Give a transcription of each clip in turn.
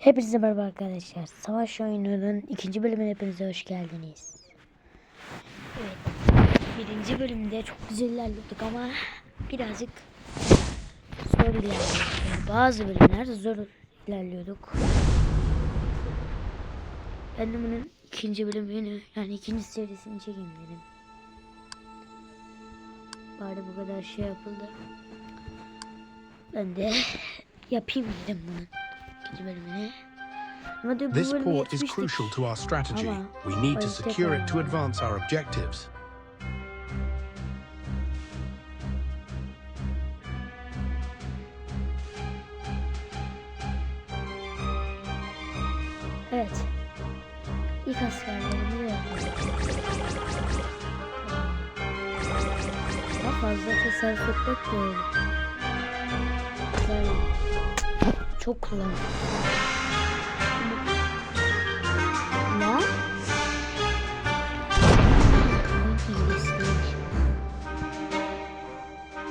Hepinize merhaba arkadaşlar. Savaş oyununun ikinci bölümüne hepinize hoş geldiniz. Evet. Birinci bölümde çok güzel ilerliyorduk ama birazcık zor ilerliyorduk. Yani bazı bölümlerde zor ilerliyorduk. Ben de bunun ikinci bölümünü yani ikinci serisini çekeyim dedim. Bari bu kadar şey yapıldı. Ben de yapayım dedim bunun ikinci bölümünü. Ama diyor, bu This bölümü port is yetmiştik. crucial to our strategy. Oh, Ama We need to öyle secure it to tekrar- advance our objectives. Evet. İlk askerlerimizi yapıyoruz. Daha fazla tasarruf etmek de öyle. Güzel. Çok kullanıyorum. Ne?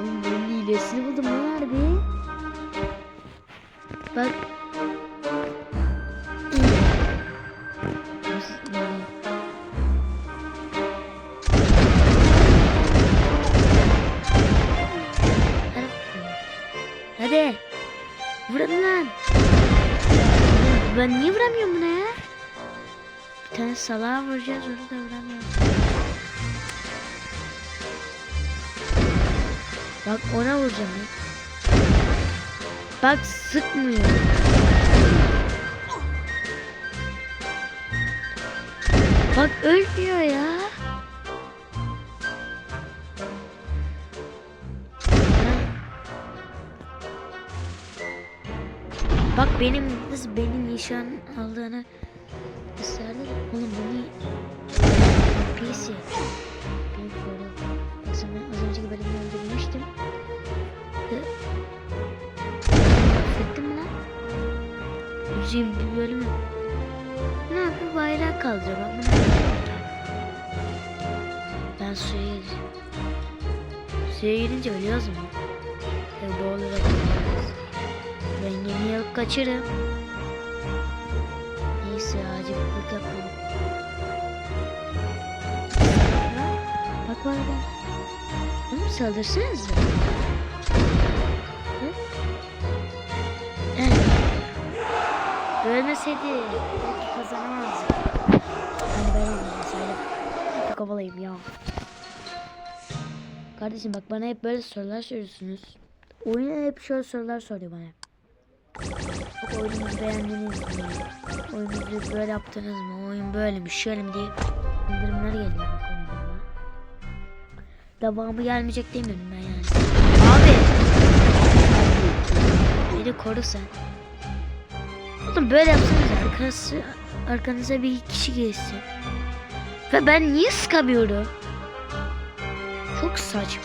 Oyun hilesini buldum lan harbi. Bak. Ben niye vuramıyorum buna ya? Bir tane salağa vuracağız onu da vuramıyorum. Bak ona vuracağım ben. Bak sıkmıyor. Bak ölmüyor ya. Nişan aldığını de, Oğlum bunu PC. Büyük böyle. Baksana az önceki bölümde öldürmüştüm. Ve- Affettin mi lan? Yüzeyim bir bölümü. Ne yapayım bayrağı kaldırıyor. Ben bunu Ben suya gireceğim. Suya girince ölüyoruz mu? Ya boğularak ölüyoruz. Ben gemiyi alıp kaçırım. Neyse acıklık yapalım. Lan, Bak bak bak. Oğlum saldırsanıza. Hı? Eh. Ölmeseydi belki kazanamazdık. Hani ben olmasaydım. Hep kovalayayım ya. Kardeşim bak bana hep böyle sorular soruyorsunuz. Oyuna hep şöyle sorular soruyor bana. Bak oyununuzu beğendiniz mi? Oyununuzu böyle yaptınız mı? Oyun böyle mi? Şöyle mi diye bildirimler geliyor bak oyunuma. Devamı gelmeyecek demiyorum ben yani. Abi! Beni koru sen. Oğlum böyle yapsanız arkası, arkanıza bir kişi gelsin. Ve ben niye sıkamıyorum? Çok saçma.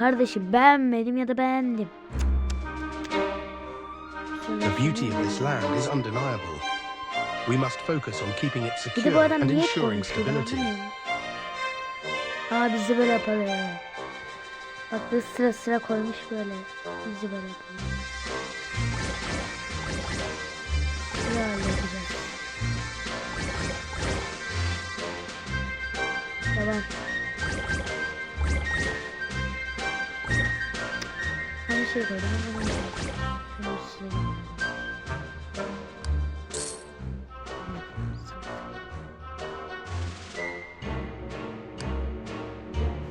Kardeşim beğenmedim ya da beğendim. The beauty of this land is undeniable. We must focus on keeping it Bir secure and ensuring stability. Aa biz de böyle yapalım. Bak biz sıra sıra koymuş böyle. Biz de böyle yapalım. Sıra halledeceğiz. Tamam. Şey koydum. Şunu silelim.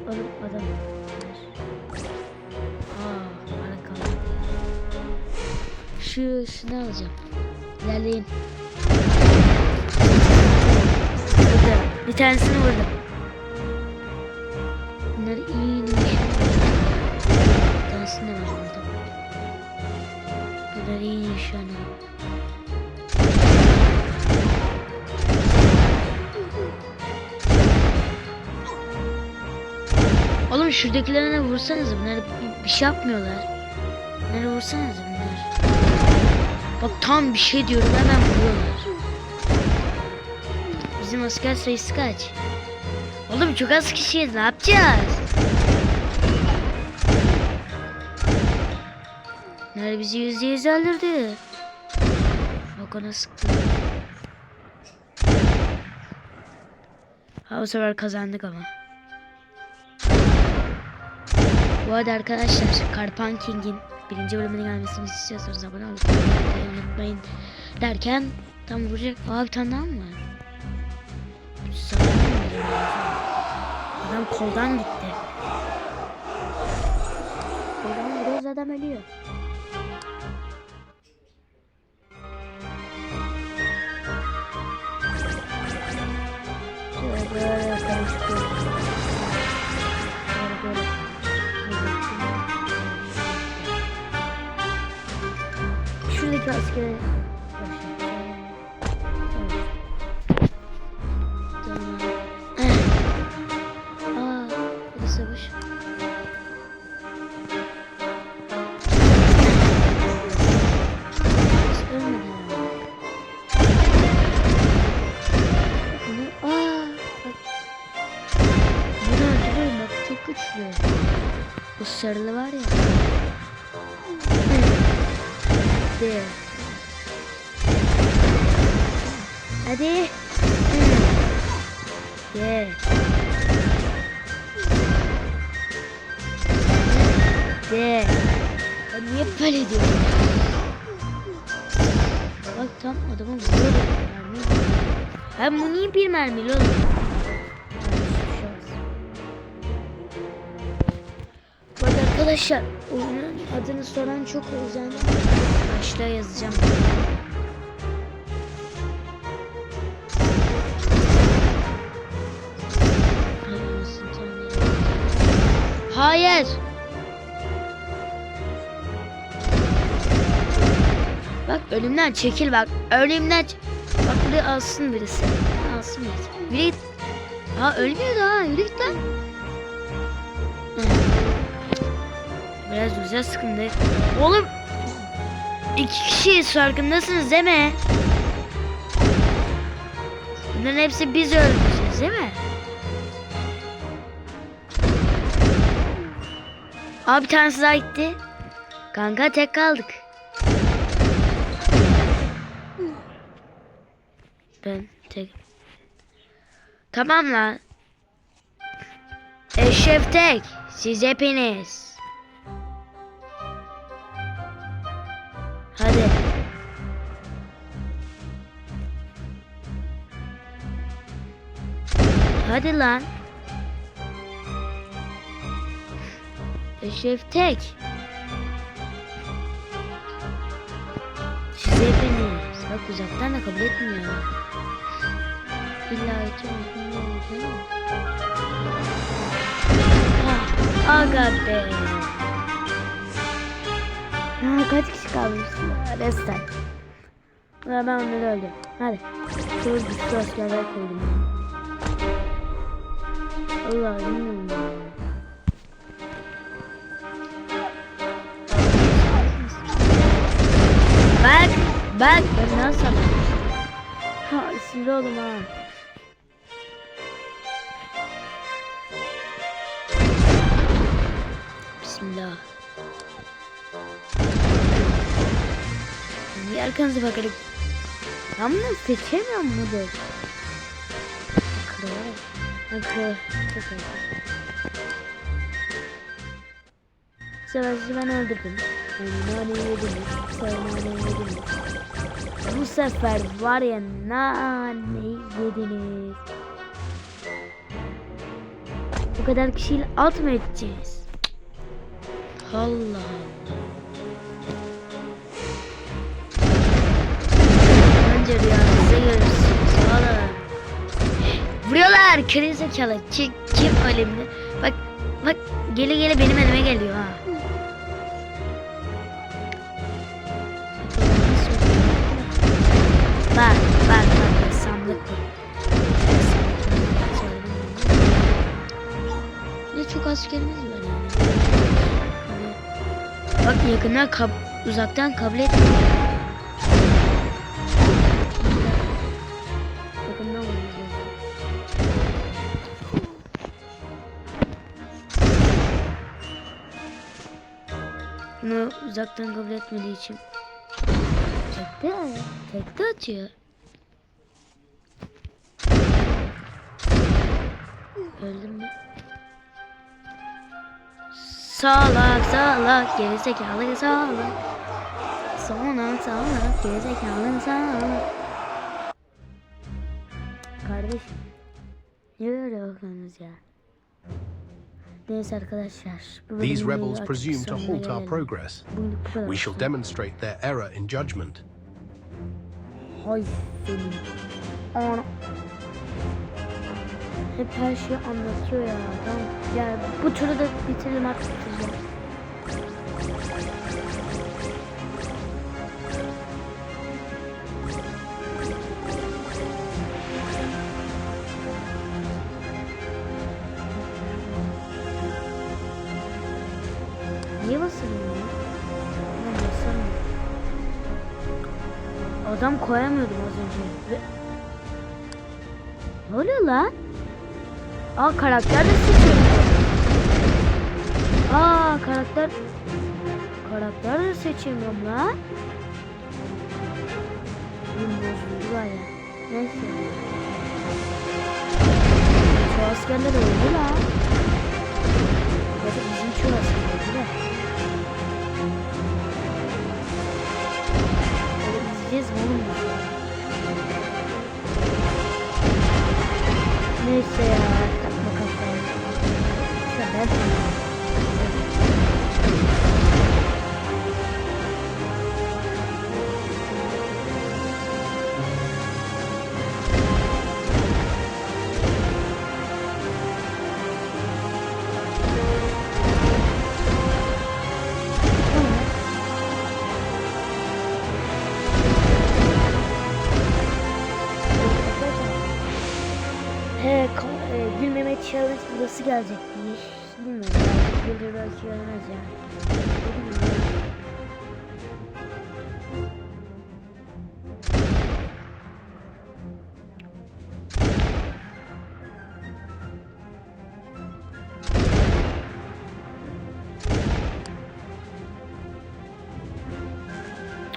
Oğlum adam. Aa, bana kaldı. Şu, şunu alacağım. İlerleyin. Bir tanesini vurdum. Bunlar iyi. Oğlum şuradakilerine vursanız bunlar bir, bir şey yapmıyorlar. Bunları vursanız bunlar. Bak tam bir şey diyorum hemen vuruyorlar. Bizim asker sayısı kaç? Oğlum çok az kişiyiz ne yapacağız? Bunlar bizi yüzde yüz öldürdü. Bak ona sıktı. Ha bu sefer kazandık ama. Bu arada arkadaşlar Karpan King'in birinci bölümüne gelmesini istiyorsanız abone olmayı unutmayın derken tam vuracak. Aa bir tane daha mı? Adam koldan gitti. Koldan vuruyoruz adam ölüyor. I'm not scared. Hadi. Hadi. De. De. Ben niye böyle diyorum? Bak tam adamı vuruyorum. Ben bu niye bir mermili oğlum? Arkadaşlar oyunun adını soran çok özendim. Başlığa yazacağım. Hayır. Bak önümden çekil bak. Önümden ç- Bak buraya alsın birisi. Alsın birisi. Biri git. Ha ölmüyor daha. Yürü git lan. Biraz güzel sıkıntı. Oğlum. iki kişiyiz farkındasınız değil mi? Bunların hepsi biz öldüreceğiz değil mi? Abi bir tanesi daha gitti. Kanka tek kaldık. Ben tek. Tamam lan. Eşref tek. Siz hepiniz. Hadi. Hadi lan. Eşref tek. Siz hepiniz. Bak uzaktan da kabul etmiyor. İlla için Ah, Aga be. Ha, kaç kişi kalmış? Resmen. Ya ben onları öldüm. Hadi. Şöyle güçlü askerler koydum. Allah bilmiyorum. Bak, bak ben nasıl Ha, sinir oldum ha. Bismillah. Niye arkanıza bakarak? Ben bunu seçemiyorum da? Kırıyor. Ben sefer sizi ben öldürdüm. Naneyi sefer naneyi yediniz. Bu sefer var ya naneyi yediniz. Bu kadar kişiyle alt mı edeceğiz? Allah Allah. Bence rüyanızda görürsünüz. Valla. Vuruyorlar. Kırı zekalı. Kim, kim elimde? Bak bak gele gele benim elime geliyor ha. Bak bak bak sandık bu. Ve çok askerimiz var yani. Bak yakından kab- uzaktan kabul etmiyor. Uzaktan kabul etmediği için tekte tekte atıyor. Öldün mü? Salak salak gerizekalı salak. Sonra salak gerizekalı salak. Kardeşim. Niye öyle bakıyorsunuz ya? Neyse arkadaşlar. bu These bölümün rebels artık presume to sonuna halt our gelelim. progress. Bugünlük bu kadar. We shall demonstrate their error in judgment. Hay senin. Ana. Hep her şeyi anlatıyor ya. Tamam. Ya bu turu da bitirelim artık. Koyamıyordum az önce. Ve... Ne oluyor lan? Aa karakter de seçiyorum. Aa karakter... Karakter de seçemiyorum lan. Oyun bozuldu var ya. Neyse. Şu askerler öldü lan. Bizim şu askerler öldü de. Mi oğlum? Neyse ya takma kafaya. Challenge burası gelecekti. Bilmiyorum. Belki gelir belki gelmez ya. Bilmiyorum.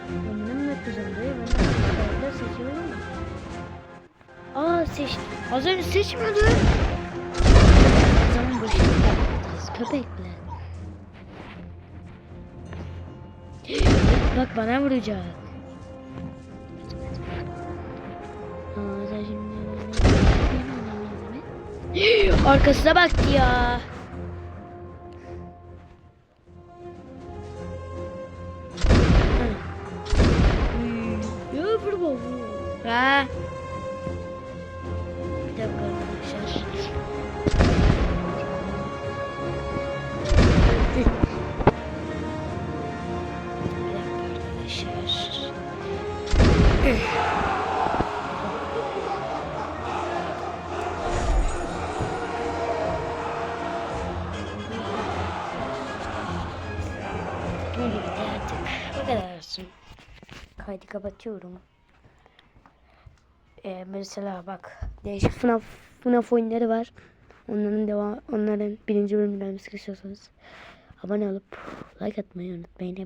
Ben bunu Yapacağız. Köpekler. Bak bana vuracak. Arkasına bak ya. Ha. Kaydı kapatıyorum. Ee, mesela bak değişik FNAF, FNAF oyunları var. Onların devam onların birinci bölümünü gelmesini istiyorsanız abone olup like atmayı unutmayın.